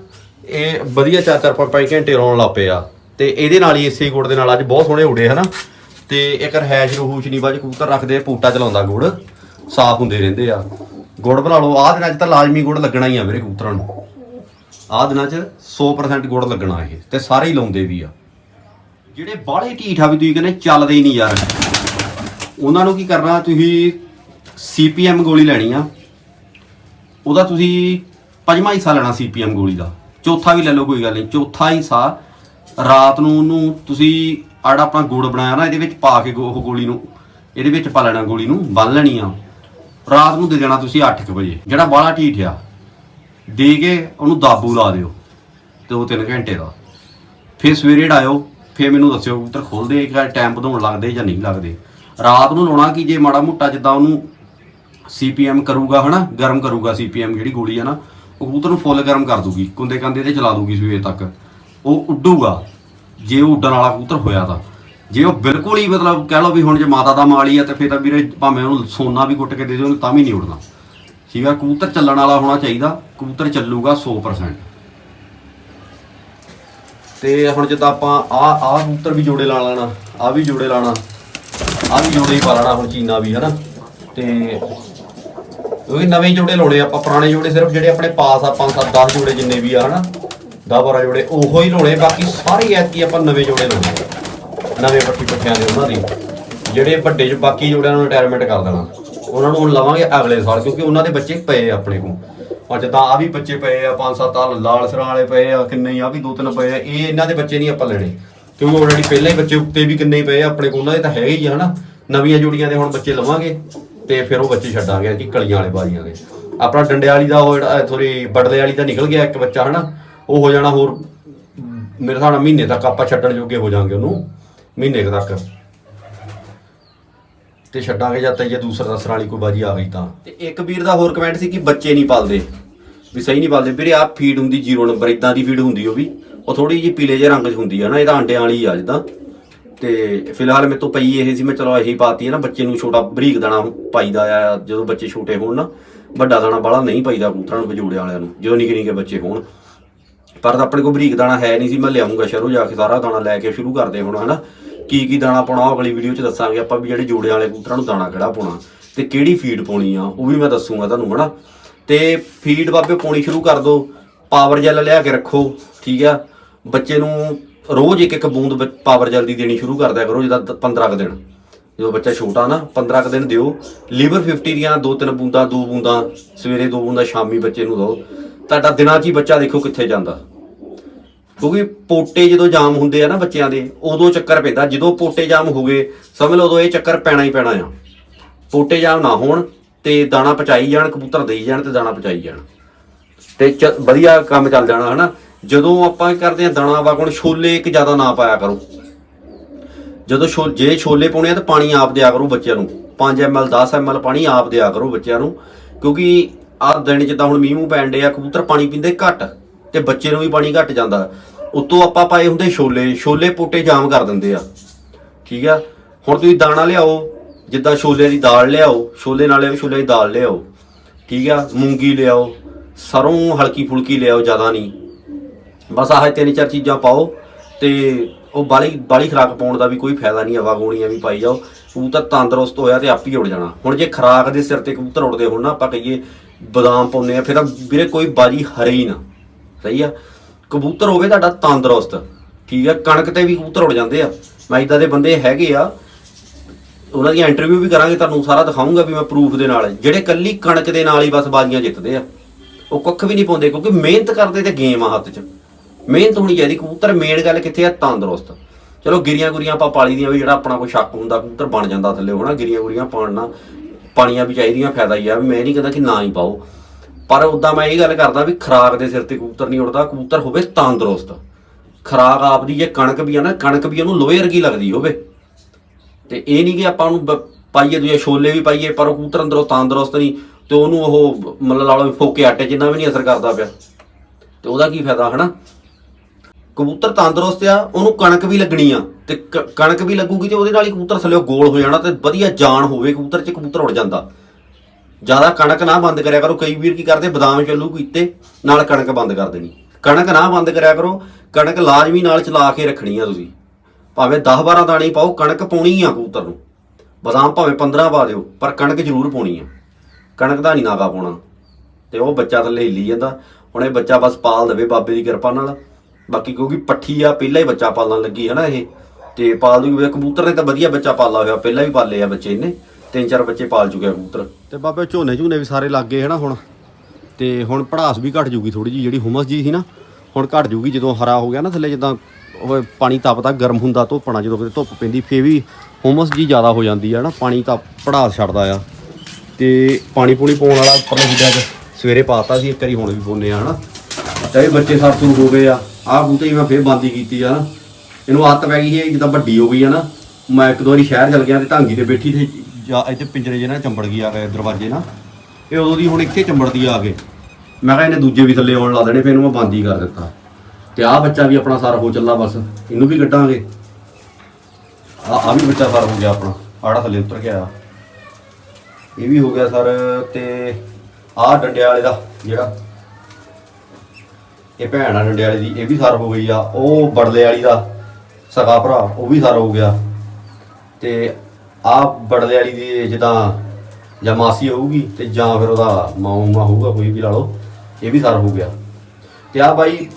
ਇਹ ਵਧੀਆ 4-4 5-5 ਘੰਟੇ ਲਾਉਣ ਲੱਪੇ ਆ। ਤੇ ਇਹਦੇ ਨਾਲ ਹੀ ਇਸੇ ਗੁੜ ਦੇ ਨਾਲ ਅੱਜ ਬਹੁਤ ਸੋਹਣੇ ਉੜੇ ਹਨਾ? ਤੇ ਇੱਕ ਰਹਿਸ਼ ਰਹੂਸ਼ ਨਹੀਂ ਬਾਜ ਕਬੂਤਰ ਰੱਖਦੇ ਪੂਟਾ ਚਲਾਉਂਦਾ ਗੁੜ, ਸਾਫ਼ ਹੁੰਦੇ ਰਹਿੰਦੇ ਆ। ਗੁੜ ਬਣਾ ਲਓ, ਆਹ ਦਿਨਾਂ 'ਚ ਤਾਂ ਲਾਜ਼ਮੀ ਗੁੜ ਲੱਗਣਾ ਹੀ ਆ ਮੇਰੇ ਕਬੂਤਰਾਂ ਨੂੰ। ਆਹ ਦਿਨਾਂ 'ਚ 100% ਗੁੜ ਲੱਗਣਾ ਇਹ, ਤੇ ਸਾਰੇ ਹੀ ਲਾਉਂਦੇ ਵੀ ਆ। ਜਿਹੜੇ ਬਾਹਲੇ ਢੀਠ ਆ ਵੀ ਤੁਸੀਂ ਕਹਿੰਦੇ ਚੱਲਦੇ ਹੀ ਨਹੀਂ ਯਾਰ। ਉਹਨਾਂ ਨੂੰ ਕੀ ਕਰਨਾ, ਤੁਸੀਂ ਸੀਪੀਐਮ ਗੋਲੀ ਲੈਣੀ ਆ। ਉਹਦਾ ਤੁਸੀਂ ਪੰਜਵਾਂ ਹਿੱਸਾ ਲੈਣਾ ਸੀਪੀਐਮ ਗੋਲੀ ਦਾ। ਚੌਥਾ ਵੀ ਲੈ ਲਓ, ਕੋਈ ਗੱਲ ਨਹੀਂ, ਚੌਥਾ ਹਿੱਸਾ ਰਾਤ ਨੂੰ ਉਹਨੂੰ ਤੁਸੀਂ ਆੜਾ ਆਪਣਾ ਗੁੜ ਬਣਾਇਆ ਨਾ, ਇਹਦੇ ਵਿੱਚ ਪਾ ਕੇ ਗੋ- ਉਹ ਗੋਲੀ ਨੂੰ, ਇਹਦੇ ਵਿੱਚ ਪਾ ਲੈਣਾ ਗੋਲੀ ਨੂੰ, ਬੰਨ ਲੈਣੀ ਆ। ਰਾਤ ਨੂੰ ਦੇ ਦੇਣਾ ਤੁਸੀਂ 8:00 ਵਜੇ। ਜਿਹੜਾ ਬਾਹਲਾ ਢੀਠਿਆ ਦੇ ਕੇ ਉਹਨੂੰ ਦਾਬੂ ਲਾ ਦਿਓ, ਦੋ ਤਿੰਨ ਘੰਟੇ ਦਾ। ਫਿਰ ਸਵੇਰੇ ਡਾਇਓ, ਫਿਰ ਮੈਨੂੰ ਦੱਸਿਓ, ਕਬੂਤਰ ਖੋਲਦੇ ਕਿ ਟਾਈਮ ਵਧਾਉਣ ਲੱਗਦੇ ਜਾਂ ਨਹੀਂ ਲੱਗਦੇ। ਰਾਤ ਨੂੰ ਲਾਉਣਾ ਕਿ ਜੇ ਮਾੜਾ ਮੋਟਾ, ਜਿੱਦਾਂ ਉਹਨੂੰ ਸੀਪੀਐਮ ਕਰੂਗਾ, ਹਨਾ, ਗਰਮ ਕਰੂਗਾ ਸੀਪੀਐਮ ਜਿਹੜੀ ਗੋਲੀ ਆ ਨਾ, ਉਹ ਕਬੂਤਰ ਨੂੰ ਫੁੱਲ ਗਰਮ ਕਰ ਦੂਗੀ ਕੁੰਦੇ ਕੰਦੇ ਤੇ ਚਲਾ ਦੂਗੀ ਸਵੇਰ ਤੱਕ। ਉਹ ਉੱਡੂਗਾ। ਜੇ ਉਹ ਉੱਡਣ ਵਾਲਾ ਕਬੂਤਰ ਹੋਇਆ ਤਾਂ। ਜੇ ਉਹ ਬਿਲਕੁਲ ਹੀ ਮਤਲਬ ਕਹਿ ਲਓ ਵੀ ਹੁਣ ਜੇ ਮਾਤਾ ਦਾ ਮਾਲੀ ਆ ਤੇ ਫਿਰ ਤਾਂ ਵੀਰੇ ਭਾਵੇਂ ਉਹਨੂੰ ਸੋਨਾ ਵੀ ਕੁੱਟ ਕੇ ਦੇ ਦਿਓ ਉਹਨੂੰ ਤਾਂ ਵੀ ਨਹੀਂ ਉੱਡਣਾ। ਠੀਕ ਆ, ਕਬੂਤਰ ਚੱਲਣ ਵਾਲਾ ਹੋਣਾ ਚਾਹੀਦਾ। ਕਬੂਤਰ ਚੱਲੂਗਾ 100% ਤੇ ਹੁਣ ਜਿੱਦਾਂ ਆਪਾਂ ਆ ਆ ਕਬੂਤਰ ਵੀ ਜੋੜੇ ਲਾ ਲੈਣਾ, ਆ ਵੀ ਜੋੜੇ ਲਾਣਾ, ਆ ਵੀ ਜੋੜੇ ਹੀ ਪਾ ਲੈਣਾ ਹੁਣ ਚੀਨਾ ਵੀ, ਹਨਾ। ਤੇ ਕਿਉਂਕਿ ਨਵੇਂ ਜੋੜੇ ਲਾਉਣੇ ਆਪਾਂ ਪੁਰਾਣੇ ਜੋੜੇ ਸਿਰਫ ਜਿਹੜੇ ਆਪਣੇ ਪਾਸ ਆ 5 7 10 ਜੋੜੇ ਜਿੰਨੇ ਵੀ ਆ, ਹਨਾ। 10 12 ਜੋੜੇ, ਉਹੋ ਹੀ ਲਾਉਣੇ ਬਾਕੀ ਸਾਰੇ ਐਤਕੀ ਆਪਾਂ ਨਵੇਂ ਜੋੜੇ ਲਾਉਣੇ ਨਵੇਂ ਪੱਠੀ ਪੱਠਿਆਂ ਦੇ ਉਹਨਾਂ ਦੀ। ਜਿਹੜੇ ਵੱਡੇ ਚ ਬਾਕੀ ਜੋੜਿਆਂ ਨੂੰ ਰਿਟਾਇਰਮੈਂਟ ਕਰ ਦੇਣਾ। ਉਹਨਾਂ ਨੂੰ ਲਵਾਂਗੇ ਅਗਲੇ ਸਾਲ, ਕਿਉਂਕਿ ਉਹਨਾਂ ਦੇ ਬੱਚੇ ਪਏ ਆਪਣੇ ਕੋਲ। ਹੁਣ ਜਿੱਦਾਂ ਆ ਵੀ ਬੱਚੇ ਪਏ ਆ, ਪੰਜ ਸੱਤ ਆ ਲਾਲ ਸਰਾਂ ਵਾਲੇ ਪਏ ਆ, ਕਿੰਨੇ ਹੀ ਆ ਵੀ ਦੋ ਤਿੰਨ ਪਏ ਆ। ਇਹ ਇਹਨਾਂ ਦੇ ਬੱਚੇ ਨਹੀਂ ਆਪਾਂ ਲੈਣੇ। ਕਿਉਂਕਿ ਆਲਰੇਡੀ ਪਹਿਲਾਂ ਹੀ ਬੱਚੇ ਉੱਤੇ ਵੀ ਕਿੰਨੇ ਪਏ ਆ, ਆਪਣੇ ਕੋਲ ਉਹਨਾਂ ਦੇ ਤਾਂ ਹੈਗੇ ਹੀ ਆ, ਹਨਾ। ਨਵੀਆਂ ਜੋੜੀਆਂ ਦੇ ਹੁਣ ਬੱਚੇ ਲਵਾਂਗੇ, ਤੇ ਫਿਰ ਉਹ ਬੱਚੇ ਛੱਡਾਂਗੇ ਕਿ ਕਲੀਆਂ ਵਾਲੇ ਬਾਜ਼ੀਆਂ ਦੇ। ਆਪਣਾ ਡੰਡੇ ਵਾਲੀ ਦਾ ਉਹ ਥੋੜੀ ਬੜਲੇ ਵਾਲੀ ਦਾ ਨਿਕਲ ਗਿਆ ਇੱਕ ਬੱਚਾ, ਹਨਾ। ਉਹ ਹੋ ਜਾਣਾ ਹੋਰ, ਮੇਰੇ ਹਿਸਾਬ ਨਾਲ ਮਹੀਨੇ ਤੱਕ ਆਪਾਂ ਛੱਡਣ ਜੋਗੇ ਹੋ ਜਾਾਂਗੇ ਉਹਨੂੰ, ਮਹੀਨੇ ਤੱਕ। ਤੇ ਛੱਡਾਂਗੇ ਜਦ ਤੱਕ ਜੇ ਦੂਸਰਾ ਦਸਰ ਵਾਲੀ ਕੋਈ ਬਾਜੀ ਆ ਗਈ ਤਾਂ। ਤੇ ਇੱਕ ਵੀਰ ਦਾ ਹੋਰ ਕਮੈਂਟ ਸੀ ਕਿ ਬੱਚੇ ਨਹੀਂ ਪਾਲਦੇ। ਵੀ ਸਹੀ ਨਹੀਂ ਪਾਲਦੇ। ਵੀਰੇ, ਆਹ ਫੀਡ ਹੁੰਦੀ ਜ਼ੀਰੋ ਨੰਬਰ ਇਦਾਂ ਦੀ ਫੀਡ ਹੁੰਦੀ ਉਹ ਵੀ। ਉਹ ਥੋੜੀ ਜਿਹੀ ਪੀਲੇ ਜਿਹੇ ਰੰਗ 'ਚ ਹੁੰਦੀ ਆ ਨਾ ਇਹਦਾ ਆਂਡਿਆਂ ਵਾਲੀ ਆ ਜਿੱਦਾਂ। ਤੇ ਫਿਲਹਾਲ ਮੇਰੇ ਤੋਂ ਪਈ ਇਹ ਸੀ, ਮੈਂ ਚਲੋ ਇਹੀ ਪਾਤੀ ਹੈ ਨਾ, ਬੱਚੇ ਨੂੰ ਛੋਟਾ ਬਰੀਕ ਦਾਣਾ ਪਾਈਦਾ ਆ, ਜਦੋਂ ਬੱਚੇ ਛੋਟੇ ਹੋਣ ਨਾ, ਵੱਡਾ ਦਾਣਾ ਬਾਲਾ ਨਹੀਂ ਪਾਈਦਾ ਕਬੂਤਰਾਂ ਨੂੰ ਵਜੂੜੇ ਵਾਲਿਆਂ ਨੂੰ, ਜਦੋਂ ਨਿੱਕੇ ਨਿੱਕੇ ਬੱਚੇ ਹੋਣ। ਪਰ ਆਪਣੇ ਕੋਲ ਬਰੀਕ ਦਾਣਾ ਹੈ ਨਹੀਂ ਸੀ, ਮੈਂ ਲਿਆਉਂਗਾ ਸ਼ਹਿਰੋਂ ਜਾ ਕੇ ਸਾਰਾ ਦਾਣਾ ਲੈ ਕੇ ਸ਼ੁਰੂ ਕਰਦੇ ਹੁਣ, ਹਨਾ? ਕੀ ਕੀ ਦਾਣਾ ਪਾਉਣਾ ਅਗਲੀ ਵੀਡੀਓ 'ਚ ਦੱਸਾਂਗੇ ਆਪਾਂ ਵੀ ਜਿਹੜੇ ਜੋੜਿਆਂ ਵਾਲੇ ਕਬੂਤਰਾਂ ਨੂੰ ਦਾਣਾ ਕਿਹੜਾ ਪਾਉਣਾ ਤੇ ਕਿਹੜੀ ਫੀਡ ਪਾਉਣੀ ਆ, ਉਹ ਵੀ ਮੈਂ ਦੱਸੂਗਾ ਤੁਹਾਨੂੰ, ਹਨਾ? ਤੇ ਫੀਡ ਬਾਬੇ ਪਾਉਣੀ ਸ਼ੁਰੂ ਕਰ ਦੋ ਪਾਵਰ ਜੈਲ ਲਿਆ ਕੇ ਰੱਖੋ, ਠੀਕ ਆ? ਬੱਚੇ ਨੂੰ ਰੋਜ਼ ਇੱਕ ਇੱਕ ਬੂੰਦ ਪਾਵਰ ਜੈਲ ਦੀ ਦੇਣੀ ਸ਼ੁਰੂ ਕਰ ਦਿਆ ਕਰੋ, ਜਿਹਦਾ 15 ਕੁ ਦਿਨ। ਜਦੋਂ ਬੱਚਾ ਛੋਟਾ ਨਾ 15 ਕੁ ਦਿਨ ਦਿਓ। ਲੀਵਰ 50 ਦੀਆਂ ਦੋ ਤਿੰਨ ਬੂੰਦਾਂ, ਦੋ ਬੂੰਦਾਂ, ਸਵੇਰੇ ਦੋ ਬੂੰਦਾਂ, ਸ਼ਾਮੀ ਬੱਚੇ ਨੂੰ ਦਿਓ ਤੁਹਾਡਾ ਦਿਨਾਂ 'ਚ ਹੀ ਬੱਚਾ ਦੇਖੋ ਕਿੱਥੇ ਜਾਂਦਾ। ਕਿਉਂਕਿ ਪੋਟੇ ਜਦੋਂ ਜਾਮ ਹੁੰਦੇ ਆ ਨਾ ਬੱਚਿਆਂ ਦੇ, ਉਦੋਂ ਚੱਕਰ ਪੈਂਦਾ। ਜਦੋਂ ਪੋਟੇ ਜਾਮ ਹੋ ਗਏ, ਸਮਝ ਲਓ ਉਦੋਂ ਇਹ ਚੱਕਰ ਪੈਣਾ ਹੀ ਪੈਣਾ ਆ। ਪੋਟੇ ਜਾਮ ਨਾ ਹੋਣ ਤੇ ਦਾਣਾ ਪਚਾਈ ਜਾਣ, ਕਬੂਤਰ ਦੇਈ ਜਾਣ ਤੇ ਦਾਣਾ ਪਚਾਈ ਜਾਣ। ਤੇ ਚ- ਵਧੀਆ ਕੰਮ ਚੱਲ ਜਾਣਾ, ਹਨਾ? ਜਦੋਂ ਆਪਾਂ ਕੀ ਕਰਦੇ ਆ ਦਾਣਾ ਵਾਗਣ ਛੋਲੇ ਇੱਕ ਜ਼ਿਆਦਾ ਨਾ ਪਾਇਆ ਕਰੋ। ਜਦੋਂ ਛੋ, ਜੇ ਛੋਲੇ ਪਾਉਣੇ ਆ ਤਾਂ ਪਾਣੀ ਆਪ ਦਿਆ ਕਰੋ ਬੱਚਿਆਂ ਨੂੰ। 5 ml 10 ml ਪਾਣੀ ਆਪ ਦਿਆ ਕਰੋ ਬੱਚਿਆਂ ਨੂੰ। ਕਿਉਂਕਿ ਆਹ ਦਿਨ ਜਿੱਦਾਂ ਹੁਣ ਮੀਂਹ ਮੂੰਹ ਪੈਣ ਡੇ ਆ ਕਬੂਤਰ ਪਾਣੀ ਪੀਂਦੇ ਘੱਟ। ਤੇ ਬੱਚੇ ਨੂੰ ਵੀ ਪਾਣੀ ਘੱਟ ਜਾਂਦਾ। ਉਤੋਂ ਆਪਾਂ ਪਾਏ ਹੁੰਦੇ ਛੋਲੇ ਛੋਲੇ ਪੋਟੇ ਜਾਮ ਕਰ ਦਿੰਦੇ ਆ। ਠੀਕ ਆ? ਹੁਣ ਤੁਸੀਂ ਦਾਣਾ ਲਿਆਓ, ਜਿੱਦਾਂ ਛੋਲੇ ਦੀ ਦਾਲ ਲਿਆਓ, ਛੋਲੇ ਨਾਲ ਲਿਆਓ ਛੋਲੇ ਦੀ ਦਾਲ ਲਿਆਓ। ਠੀਕ ਆ? ਮੂੰਗੀ ਲਿਆਓ, ਸਰੋਂ ਹਲਕੀ ਫੁਲਕੀ ਲਿਆਓ, ਜ਼ਿਆਦਾ ਨਹੀਂ। ਬਸ ਆਹ ਤਿੰਨ ਚਾਰ ਚੀਜ਼ਾਂ ਪਾਓ ਤੇ ਉਹ ਬਾਲੀ ਬਾਲੀ ਖਰਾਕ ਪਾਉਣ ਦਾ ਵੀ ਕੋਈ ਫਾਇਦਾ ਨਹੀਂ, ਹਵਾ ਗੋਣੀਆਂ ਵੀ ਪਾਈ ਜਾਓ। ਕਬੂਤਰ ਤੰਦਰੁਸਤ ਹੋਇਆ ਤੇ ਆਪ ਹੀ ਉੱਡ ਜਾਣਾ। ਹੁਣ ਜੇ ਖਰਾਕ ਦੇ ਸਿਰ ਤੇ ਕਬੂਤਰ ਉੱਡਦੇ ਹੋਣ ਨਾ, ਆਪਾਂ ਕਹੀਏ ਬਦਾਮ ਪਾਉਂਦੇ ਆ, ਫਿਰ ਤਾਂ ਵੀਰੇ ਕੋਈ ਬਾਜੀ ਹਰੇ ਹੀ ਨਾ। ਸਹੀ ਆ। ਕਬੂਤਰ ਹੋਵੇ ਤੁਹਾਡਾ ਤੰਦਰੁਸਤ। ਠੀਕ ਆ, ਕਣਕ ਤੇ ਵੀ ਕਬੂਤਰ ਉੱਡ ਜਾਂਦੇ ਆ। ਮੈਂ ਇਦਾਂ ਦੇ ਬੰਦੇ ਹੈਗੇ ਆ। ਉਹਨਾਂ ਦੀਆਂ ਇੰਟਰਵਿਊ ਵੀ ਕਰਾਂਗੇ, ਤੁਹਾਨੂੰ ਸਾਰਾ ਦਿਖਾਉਂਗਾ ਵੀ ਮੈਂ ਪ੍ਰੂਫ ਦੇ ਨਾਲ। ਜਿਹੜੇ ਕੱਲੀ ਕਣਕ ਦੇ ਨਾਲ ਹੀ ਬਸ ਬਾਜ਼ੀਆਂ ਜਿੱਤਦੇ ਆ। ਉਹ ਕੁੱਖ ਵੀ ਨਹੀਂ ਪਾਉਂਦੇ, ਕਿਉਂਕਿ ਮਿਹਨਤ ਕਰਦੇ ਤੇ ਗੇਮ ਆ ਹੱਥ 'ਚ। ਮਿਹਨਤ ਹੋਣੀ ਚਾਹੀਦੀ, ਕਬੂਤਰ ਮੇਨ ਗੱਲ ਕਿੱਥੇ ਆ? ਤੰਦਰੁਸਤ। ਚਲੋ, ਗਿਰੀਆਂ ਗੁਰੀਆਂ ਆਪਾਂ ਪਾਲੀ ਦੀਆਂ ਵੀ ਜਿਹੜਾ ਆਪਣਾ ਕੋਈ ਸ਼ੱਕ ਹੁੰਦਾ, ਕਬੂਤਰ ਬਣ ਜਾਂਦਾ ਥੱਲੇ ਹੋਣਾ ਗਿਰੀਆਂ ਗੁਰੀਆਂ ਪਾਉਣਾ ਪਾਣੀਆਂ ਵੀ ਚਾਹੀਦੀਆਂ, ਫਾਇਦਾ ਹੀ ਆ। ਵੀ ਮੈਂ ਨਹੀਂ ਕਹਿੰਦਾ ਕਿ ਨਾ ਹੀ ਪਾਓ। ਪਰ ਉਦਾਂ ਮੈਂ ਇਹ ਗੱਲ ਕਰਦਾ ਵੀ ਖਰਾਕ ਦੇ ਸਿਰ ਤੇ ਕਬੂਤਰ ਨਹੀਂ ਉੱਡਦਾ ਕਬੂਤਰ ਹੋਵੇ ਤੰਦਰੁਸਤ। ਖਰਾਕ ਆਪਦੀ ਜੇ ਕਣਕ ਵੀ ਆ ਨਾ, ਕਣਕ ਵੀ ਉਹਨੂੰ ਲੋਹੇ ਵਰਗੀ ਲੱਗਦੀ ਹੋਵੇ। ਤੇ ਇਹ ਨਹੀਂ ਕਿ ਆਪਾਂ ਉਹਨੂੰ ਬ- ਪਾਈਏ ਦੂਜੇ ਛੋਲੇ ਵੀ ਪਾਈਏ, ਪਰ ਉਹ ਕਬੂਤਰ ਅੰਦਰੋਂ ਤੰਦਰੁਸਤ ਨਹੀਂ, ਤੇ ਉਹਨੂੰ ਉਹ ਮਤਲਬ ਲਾ ਲਓ ਫੋਕੇ ਆਟੇ ਜਿੰਨਾ ਵੀ ਨਹੀਂ ਅਸਰ ਕਰਦਾ ਪਿਆ। ਤੇ ਉਹਦਾ ਕੀ ਫਾਇਦਾ, ਹਨਾ? ਕਬੂਤਰ ਤੰਦਰੁਸਤ ਆ, ਉਹਨੂੰ ਕਣਕ ਵੀ ਲੱਗਣੀ ਆ, ਤੇ ਕ- ਕਣਕ ਵੀ ਲੱਗੂਗੀ ਤੇ ਉਹਦੇ ਨਾਲ ਹੀ ਕਬੂਤਰ ਥੱਲੇ ਗੋਲ ਹੋ ਜਾਣਾ ਤੇ ਵਧੀਆ ਜਾਨ ਹੋਵੇ ਕਬੂਤਰ 'ਚ ਕਬੂਤਰ ਉੱਡ ਜਾਂਦਾ। ਜ਼ਿਆਦਾ ਕਣਕ ਨਾ ਬੰਦ ਕਰਿਆ ਕਰੋ, ਕਈ ਵੀਰ ਕੀ ਕਰਦੇ, ਬਦਾਮ ਚੱਲੂ ਕੀਤੇ, ਨਾਲ ਕਣਕ ਬੰਦ ਕਰ ਦੇਣੀ। ਕਣਕ ਨਾ ਬੰਦ ਕਰਿਆ ਕਰੋ, ਕਣਕ ਲਾਜ਼ਮੀ ਨਾਲ ਚਲਾ ਕੇ ਰੱਖਣੀ ਆ ਤੁਸੀਂ। ਭਾਵੇਂ 10 12 ਦਾਣੇ ਪਾਓ, ਕਣਕ ਪਾਉਣੀ ਆ ਕਬੂਤਰ ਨੂੰ। ਬਦਾਮ ਭਾਵੇਂ 15 ਪਾ ਦਿਓ, ਪਰ ਕਣਕ ਜ਼ਰੂਰ ਪਾਉਣੀ ਆ। ਕਣਕ ਦਾ ਨਹੀਂ ਨਾਗਾ ਪਾਉਣਾ। ਤੇ ਉਹ ਬੱਚਾ ਥੱਲੇ ਹਿੱਲੀ ਜਾਂਦਾ। ਹੁਣ ਇਹ ਬੱਚਾ ਬਸ ਪਾਲ ਦੇਵੇ ਬਾਬੇ ਦੀ ਕਿਰਪਾ ਨਾਲ। ਬਾਕੀ ਕਿਉਂਕਿ ਪੱਠੀ ਆ, ਪਹਿਲਾਂ ਹੀ ਬੱਚਾ ਪਾਲਣ ਲੱਗੀ ਹੈ ਨਾ ਇਹ। ਤੇ ਪਾਲ ਦੂਗੀ ਕਬੂਤਰ ਨੇ ਤਾਂ ਵਧੀਆ ਬੱਚਾ ਪਾਲਾ ਹੋਇਆ, ਪਹਿਲਾਂ ਵੀ ਪਾਲੇ ਆ ਬੱਚੇ ਇਹਨੇ। ਤਿੰਨ ਚਾਰ ਬੱਚੇ ਪਾਲ ਚੁੱਕਿਆ ਕਬੂਤਰ। ਤੇ ਬਾਬੇ ਝੋਨੇ ਝੂਨੇ ਵੀ ਸਾਰੇ ਲੱਗ ਗਏ ਹੈ ਨਾ ਹੁਣ। ਤੇ ਹੁਣ ਪੜਾਸ ਵੀ ਘਟ ਜੂਗੀ ਥੋੜੀ ਜੀ ਜਿਹੜੀ ਹੁਮਸ ਜੀ ਸੀ ਨਾ, ਹੁਣ ਘਟ ਜੂਗੀ ਜਦੋਂ ਹਰਾ ਹੋ ਗਿਆ ਨਾ ਥੱਲੇ, ਜਿੱਦਾਂ ਉਹ ਪਾਣੀ ਤਪਦਾ, ਗਰਮ ਹੁੰਦਾ ਧੁੱਪਣਾ, ਜਦੋਂ ਕਿਤੇ ਧੁੱਪ ਪੈਂਦੀ, ਫੇਰ ਵੀ ਹੁਮਸ ਜੀ ਜ਼ਿਆਦਾ ਹੋ ਜਾਂਦੀ ਆ ਨਾ, ਪਾਣੀ ਤਾਂ ਪੜਾਸ ਛੱਡਦਾ ਆ। ਤੇ ਪਾਣੀ ਪੂਣੀ ਪਾਉਣ ਵਾਲਾ ਉੱਪਰਲੇ ਜਿੱਦਾਂ ਸਵੇਰੇ ਪਾਤਾ ਸੀ, ਇੱਕ ਵਾਰੀ ਹੁਣ ਵੀ ਪਾਉਂਦੇ ਆ ਹਨਾ। ਤਾਂ ਇਹ ਬੱਚੇ ਸਰਸੂ ਹੋ ਗਏ ਆ, ਆਹ ਬੂਟੇ ਮੈਂ ਫੇਰ ਬੰਦੀ ਕੀਤੀ ਆ ਨਾ। ਇਹਨੂੰ ਆਦਤ ਪੈ ਗਈ ਹੈ ਜਿੱਦਾਂ ਵੱਡੀ ਹੋ ਗਈ ਆ ਨਾ। ਮੈਂ ਇੱਕ ਦੋ ਵਾਰੀ ਸ਼ਹਿਰ ਚਲ ਗਿਆ ਤੇ ਢਾਂਗੀ ਤੇ ਬੈਠੀ ਤੇ ਜਾਂ ਇੱਥੇ ਪਿੰਜਰੇ ਜਿਹੇ ਨਾਲ ਚੰਬੜ ਗਈ ਆ ਗਏ ਦਰਵਾਜ਼ੇ ਨਾਲ। ਇਹ ਉਦੋਂ ਦੀ ਹੁਣ ਇੱਥੇ ਚੰਬੜਦੀ ਆ ਕੇ। ਮੈਂ ਕਿਹਾ ਇਹਨੇ ਦੂਜੇ ਵੀ ਥੱਲੇ ਆਉਣ ਲਾ ਦੇਣੇ, ਫਿਰ ਇਹਨੂੰ ਮੈਂ ਬੰਦ ਹੀ ਕਰ ਦਿੱਤਾ। ਤੇ ਆਹ ਬੱਚਾ ਵੀ ਆਪਣਾ ਸਾਰ ਹੋ ਚੱਲਾ ਬਸ। ਇਹਨੂੰ ਵੀ ਕੱਢਾਂਗੇ। ਆ ਆ ਵੀ ਬੱਚਾ ਸਾਰ ਹੋ ਗਿਆ ਆਪਣਾ। ਆੜਾ ਥੱਲੇ ਉਤਰ ਗਿਆ। ਇਹ ਵੀ ਹੋ ਗਿਆ ਸਰ ਤੇ ਆਹ ਡੰਡਿਆਂ ਵਾਲੇ ਦਾ ਜਿਹੜਾ ਇਹ ਭੈਣ ਆ ਡੰਡੇ ਵਾਲੇ ਦੀ, ਇਹ ਵੀ ਸਰ ਹੋ ਗਈ ਆ। ਉਹ ਬੜਲੇ ਵਾਲੀ ਦਾ ਸਗਾ ਭਰਾ, ਉਹ ਵੀ ਸਰ ਹੋ ਗਿਆ। ਤੇ ਆਹ ਬੜਲੇ ਵਾਲੀ ਦੀ ਜਿੱਦਾਂ ਜਾਂ ਮਾਸੀ ਹੋਊਗੀ ਤੇ ਜਾਂ ਫਿਰ ਉਹਦਾ ਮਾਊ ਮਾ ਹੋਊਗਾ, ਕੋਈ ਵੀ ਲਾ ਲਓ, ਇਹ ਵੀ ਸਰ ਹੋ ਗਿਆ। ਤੇ ਆ ਬਾਈ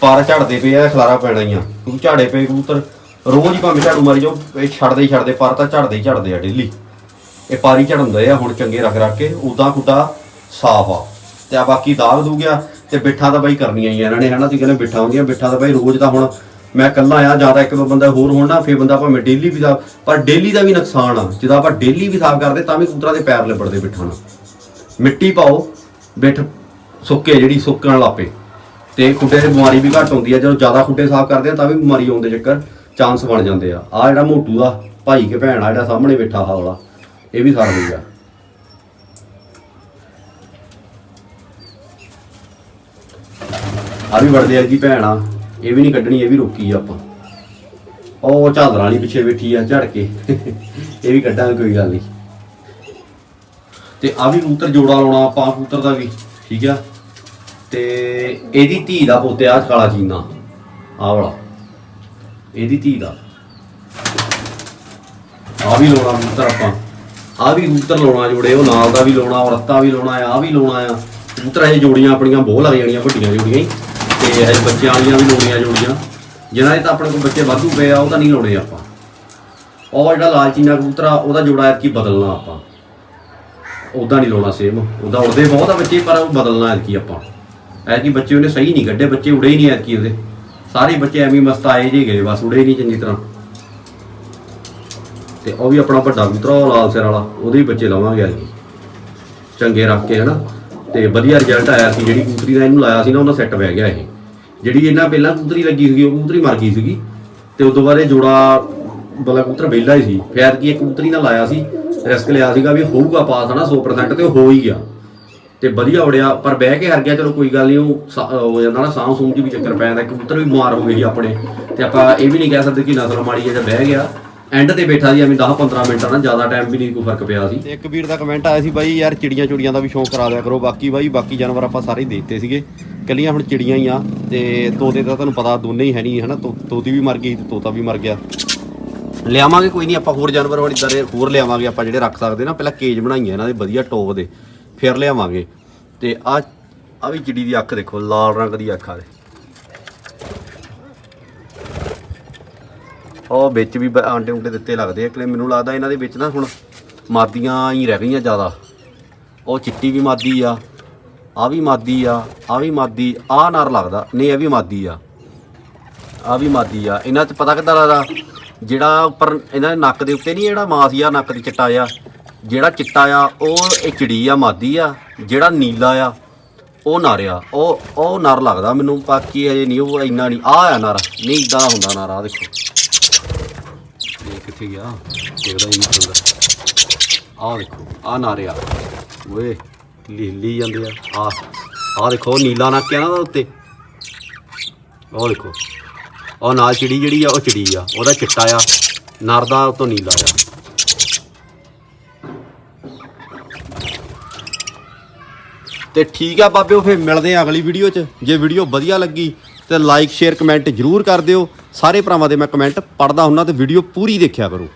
ਪਰ ਝੜਦੇ ਪਏ ਆ ਖਲਾਰਾ ਪੈਣਾ ਹੀ ਆ। ਤੂੰ ਝਾੜੇ ਪਏ ਕਬੂਤਰ, ਰੋਜ਼ ਹੀ ਭਾਵੇਂ ਝਾੜੂ ਮਾਰੀ ਜਾਓ, ਇਹ ਛੱਡਦੇ ਹੀ ਛੱਡਦੇ, ਪਰ ਤਾਂ ਝੜਦੇ ਹੀ ਝੜਦੇ ਆ ਡੇਲੀ ਇਹ ਪਾਰੀ ਝੜਨਦੇ ਆ, ਹੁਣ ਚੰਗੇ ਰੱਖ ਰੱਖ ਕੇ ਉਦਾਂ ਕੁੱਡਾ ਸਾਫ਼ ਆ। ਤੇ ਆ ਬਾਕੀ ਦਾਗ ਦੂ ਗਿਆ ਤੇ ਬਿੱਠਾ ਤਾਂ ਬਾਈ ਕਰਨੀਆਂ ਹੀ ਆ ਇਹਨਾਂ ਨੇ, ਹਨਾ? ਤੁਸੀਂ ਕਹਿੰਦੇ ਬਿੱਠਾ ਹੁੰਦੀਆਂ, ਬਿੱਠਾ ਤਾਂ ਬਾਈ ਰੋਜ਼ ਤਾਂ ਹੁਣ ਮੈਂ ਇਕੱਲਾ ਆ, ਜਾਂ ਤਾਂ ਇੱਕ ਦੋ ਬੰਦਾ ਹੋਰ ਹੋਣ ਨਾ, ਫੇਰ ਬੰਦਾ ਭਾਵੇਂ ਡੇਲੀ ਵੀ ਸਾਫ਼ ਪਰ ਡੇਲੀ ਦਾ ਵੀ ਨੁਕਸਾਨ ਆ। ਜਦੋਂ ਆਪਾਂ ਡੇਲੀ ਵੀ ਸਾਫ਼ ਕਰਦੇ, ਤਾਂ ਵੀ ਕਬੂਤਰਾਂ ਦੇ ਪੈਰ ਲਿਬੜਦੇ ਬਿੱਠਾ ਮਿੱਟੀ ਪਾਓ, ਬਿੱਠ ਸੁੱਕੇ, ਜਿਹੜੀ ਸੁੱਕਣ ਲੱਪੇ ਤੇ ਖੁੱਡੇ ਦੀ ਬਿਮਾਰੀ ਵੀ ਘੱਟ ਹੁੰਦੀ ਆ, ਜਦੋਂ ਜ਼ਿਆਦਾ ਖੁੱਡੇ ਸਾਫ਼ ਕਰਦੇ ਆ, ਤਾਂ ਵੀ ਬਿਮਾਰੀ ਆਉਣ ਦੇ ਚੱਕਰ ਚਾਂਸ ਬਣ ਜਾਂਦੇ ਆ। ਆ ਜਿਹੜਾ ਮੋਟੂ ਦਾ ਭਾਈ ਕੇ ਭੈਣ ਆ, ਜਿਹੜਾ ਸਾਹਮਣੇ ਬੈਠਾ ਆ ਵਾਲਾ, ਇਹ ਵੀ ਸਾਰ ਹੋ ਗਿਆ। ਆ ਵੀ ਵੜਦੇ ਆ ਜੀ ਭੈਣ ਆ। ਇਹ ਵੀ ਨਹੀਂ ਕੱਢਣੀ, ਇਹ ਵੀ ਰੋਕੀ ਆ ਆਪਾਂ। ਉਹ ਝਾਲਰਾਂ ਵਾਲੀ ਪਿੱਛੇ ਬੈਠੀ ਆ, ਝੜ ਕੇ। ਇਹ ਵੀ ਕੱਢਾਂਗੇ, ਕੋਈ ਗੱਲ ਨਹੀਂ। ਤੇ ਆ ਵੀ ਕਬੂਤਰ ਜੋੜਾ ਲਾਉਣਾ ਆਪਾਂ, ਕਬੂਤਰ ਦਾ ਵੀ, ਠੀਕ ਆ? ਤੇ ਇਹਦੀ ਧੀ ਦਾ ਪੁੱਤ ਆ, ਕਾਲਾ ਚੀਨਾ। ਆ ਵਾਲਾ। ਇਹਦੀ ਧੀ ਦਾ। ਆ ਵੀ ਲਾਉਣਾ ਕਬੂਤਰ ਆਪਾਂ। ਆ ਵੀ ਕਬੂਤਰ ਲਾਉਣਾ ਜੋੜੇ, ਉਹ ਨਾਲ ਦਾ ਵੀ ਲਾਉਣਾ ਔਰ ਰੱਤਾ ਵੀ ਲਾਉਣਾ ਆ ਵੀ ਲਾਉਣਾ ਆ। ਕਬੂਤਰ ਇਹ ਜੋੜੀਆਂ ਆਪਣੀਆਂ ਬਹੁਤ ਲੱਗ ਜਾਣੀਆਂ ਵੱਡੀਆਂ ਜੋੜੀਆਂ ਹੀ। ਤੇ ਇਹ ਬੱਚਿਆਂ ਵਾਲੀਆਂ ਵੀ ਲੋੜੀਆਂ ਜੋੜੀਆਂ। ਜਿਹਨਾਂ ਦੇ ਤਾਂ ਆਪਣੇ ਕੋਲ ਬੱਚੇ ਵਾਧੂ ਪਏ ਆ, ਉਹ ਤਾਂ ਨਹੀਂ ਲਾਉਣੇ ਆਪਾਂ। ਉਹ ਜਿਹੜਾ ਲਾਲ ਚੀਨਾ ਕਬੂਤਰ ਆ, ਉਹਦਾ ਜੋੜਾ ਐਤਕੀ ਬਦਲਣਾ ਆਪਾਂ। ਉਦਾਂ ਨਹੀਂ ਲਾਉਣਾ ਸੇਮ ਉਦਾਂ ਉੜਦੇ ਬਹੁਤ ਆ ਬੱਚੇ, ਪਰ ਉਹ ਬਦਲਣਾ ਐਤਕੀ ਆਪਾਂ। ਐਤਕੀ ਬੱਚੇ ਉਹਨੇ ਸਹੀ ਨਹੀਂ ਕੱਢੇ, ਬੱਚੇ ਉੜੇ ਹੀ ਨਹੀਂ ਐਤਕੀ ਉਹਦੇ। ਸਾਰੇ ਬੱਚੇ ਐਵੇਂ ਮਸਤ ਆਏ ਜੇ ਗਏ, ਬਸ ਉੜੇ ਹੀ ਨਹੀਂ ਚੰਗੀ ਤਰ੍ਹਾਂ। ਤੇ ਉਹ ਵੀ ਆਪਣਾ ਵੱਡਾ ਕਬੂਤਰ ਉਹ ਲਾਲ ਸਿਰ ਵਾਲਾ, ਉਹਦੇ ਵੀ ਬੱਚੇ ਲਾਵਾਂਗੇ ਐਤਕੀ। ਚੰਗੇ ਰੱਖ ਕੇ, ਹਨਾ? ਤੇ ਵਧੀਆ ਰਿਜ਼ਲਟ ਆਇਆ ਸੀ, ਜਿਹੜੀ ਕਬੂਤਰੀ ਦਾ ਇਹਨੂੰ ਲਾਇਆ ਸੀ ਨਾ, ਉਹਦਾ ਸੈੱਟ ਪੈ ਗਿਆ ਇਹ। ਜਿਹੜੀ ਇਹਨਾਂ ਪਹਿਲਾਂ ਕਬੂਤਰੀ ਲੱਗੀ ਸੀਗੀ, ਉਹ ਕਬੂਤਰੀ ਮਰ ਗਈ ਸੀਗੀ। ਤੇ ਉਸ ਤੋਂ ਬਾਅਦ ਇਹ ਜੋੜਾ ਬਲਾ ਕੂਤਰ ਵਿਹਲਾ ਹੀ ਸੀ। ਫਿਰ ਕੀ ਇੱਕ ਕਬੂਤਰੀ ਨਾਲ ਲਾਇਆ ਸੀ, ਰਿਸਕ ਲਿਆ ਸੀਗਾ ਵੀ ਹੋਊਗਾ ਪਾਸ ਹਨਾ 100% ਤੇ ਉਹ ਹੋ ਹੀ ਗਿਆ। ਤੇ ਵਧੀਆ ਉੜਿਆ, ਪਰ ਬਹਿ ਕੇ ਹਰ ਗਿਆ, ਚਲੋ ਕੋਈ ਗੱਲ ਨਹੀਂ ਉਹ ਹੋ ਜਾਂਦਾ ਨਾ ਸਾਹ ਸੂਹ 'ਚ ਵੀ ਚੱਕਰ ਪੈ ਜਾਂਦਾ, ਕਬੂਤਰ ਵੀ ਬਿਮਾਰ ਹੋ ਗਏ ਸੀ ਆਪਣੇ। ਤੇ ਆਪਾਂ ਇਹ ਵੀ ਨਹੀਂ ਕਹਿ ਸਕਦੇ ਕਿ ਨਸਲ ਮਾੜੀ ਹੈ ਜਾਂ ਬਹਿ ਗਿਆ। ਐਂਡ ਤੇ ਬੈਠਾ ਸੀ, ਐਵੇਂ 10 15 ਮਿੰਟਾਂ ਨਾਲ ਜ਼ਿਆਦਾ ਟਾਈਮ ਵੀ ਨਹੀਂ ਕੋਈ ਫ਼ਰਕ ਪਿਆ ਸੀ। ਤੇ ਇੱਕ ਵੀਰ ਦਾ ਕਮੈਂਟ ਆਇਆ ਸੀ, ਬਾਈ ਯਾਰ ਚਿੜੀਆਂ ਚੁੜੀਆਂ ਦਾ ਵੀ ਸ਼ੌਂਕ ਕਰਾ ਦਿਆ ਕਰੋ, ਬਾਕੀ ਬਾਈ, ਬਾਕੀ ਜਾਨਵਰ ਆਪਾਂ ਸਾਰੇ ਹੀ ਦੇਤੇ ਸੀਗੇ। ਕੱਲੀਆਂ ਹੁਣ ਚਿੜੀਆਂ ਹੀ ਆ, ਤੇ ਤੋਤੇ ਦਾ ਤੁਹਾਨੂੰ ਪਤਾ ਦੋਨੇ ਹੀ ਹੈ ਨਹੀਂ, ਹਨਾ, ਤੋ- ਤੋਤੀ ਵੀ ਮਰ ਗਈ ਤੇ ਤੋਤਾ ਵੀ ਮਰ ਗਿਆ। ਲਿਆਵਾਂਗੇ ਕੋਈ ਨਹੀਂ, ਆਪਾਂ ਹੋਰ ਜਾਨਵਰ ਵਾਲੀ ਤਰ੍ਹਾਂ ਹੋਰ ਲਿਆਵਾਂਗੇ, ਆਪਾਂ ਜਿਹੜੇ ਰੱਖ ਸਕਦੇ ਨਾ, ਪਹਿਲਾਂ ਕੇਜ ਬਣਾਈਏ ਇਹਨਾਂ ਦੇ, ਵਧੀਆ ਟੋਪ ਦੇ, ਫਿਰ ਲਿਆਵਾਂਗੇ। ਤੇ ਆ ਆ ਵੀ ਚਿੜੀ ਦੀ ਅੱਖ ਦੇਖੋ, ਲਾਲ ਰੰਗ ਦੀ ਅੱਖ ਆ। ਦੇ ਉਹ ਵਿੱਚ ਵੀ ਬ- ਆਂਡੇ ਉਂਡੇ ਦਿੱਤੇ ਲੱਗਦੇ ਆ। ਕਿ ਮੈਨੂੰ ਲੱਗਦਾ ਇਹਨਾਂ ਦੇ ਵਿੱਚ ਨਾ ਹੁਣ ਮਾਦੀਆਂ ਹੀ ਰਹਿ ਗਈਆਂ ਜ਼ਿਆਦਾ। ਉਹ ਚਿੱਟੀ ਵੀ ਮਾਦੀ ਆ ਆ ਵੀ ਮਾਦੀ ਆ ਆ ਵੀ ਮਾਦੀ ਆ ਨਰ ਲੱਗਦਾ। ਨਹੀਂ, ਇਹ ਵੀ ਮਾਦੀ ਆ। ਆ ਵੀ ਮਾਦੀ ਆ। ਇਹਨਾਂ 'ਚ ਪਤਾ ਕਿੱਦਾਂ ਲੱਗਦਾ? ਜਿਹੜਾ ਉੱਪਰ ਇਹਨਾਂ ਦੇ ਨੱਕ ਦੇ ਉੱਤੇ ਨਹੀਂ, ਜਿਹੜਾ ਮਾਸ ਆ ਨੱਕ ਦੇ ਚਿੱਟਾ ਆ ਜਿਹੜਾ ਚਿੱਟਾ ਆ, ਉਹ ਇਹ ਚਿੜੀ ਆ, ਮਾਦੀ ਆ, ਜਿਹੜਾ ਨੀਲਾ ਆ, ਉਹ ਨਰ ਆ। ਉਹ ਉਹ ਨਰ ਲੱਗਦਾ ਮੈਨੂੰ। ਬਾਕੀ ਹਜੇ ਨਹੀਂ, ਉਹ ਇੰਨਾ ਨਹੀਂ। ਆ ਆ ਨਰ। ਨਹੀਂ ਇਦਾਂ ਦਾ ਹੁੰਦਾ ਨਰ ਆ ਦੇਖੋ। ਕਿੱਥੇ ਗਿਆ ਦੇਖਦਾ ਹੀ ਨਹੀਂ ਚੱਲਦਾ ਆ ਦੇਖੋ ਆ ਨਰ ਆ। ਓਏ, ਲੀਲੀ ਜਾਂਦੇ ਆ। ਆ ਆ ਦੇਖੋ, ਨੀਲਾ ਨੱਕ ਆ ਨਾ ਉਹਦੇ ਉੱਤੇ। ਉਹ ਦੇਖੋ ਉਹ ਨਾਲ ਚਿੜੀ ਜਿਹੜੀ ਆ, ਉਹ ਚਿੜੀ ਆ। ਉਹਦਾ ਚਿੱਟਾ ਆ। ਨਰ ਦਾ ਉਹ ਨੀਲਾ ਆ। ਤੇ ਠੀਕ ਆ ਬਾਬਿਓ ਫੇਰ ਮਿਲਦੇ ਆ ਅਗਲੀ ਵੀਡੀਓ 'ਚ। ਜੇ ਵੀਡੀਓ ਵਧੀਆ ਲੱਗੀ ਤੇ ਲਾਈਕ ਸ਼ੇਅਰ ਕਮੈਂਟ ਜਰੂਰ ਕਰ ਦਿਓ। ਸਾਰੇ ਭਰਾਵਾਂ ਦੇ ਮੈਂ ਕਮੈਂਟ ਪੜਦਾ ਹੁੰਨਾ ਤੇ ਵੀਡੀਓ ਪੂਰੀ ਦੇਖਿਆ ਕਰੋ।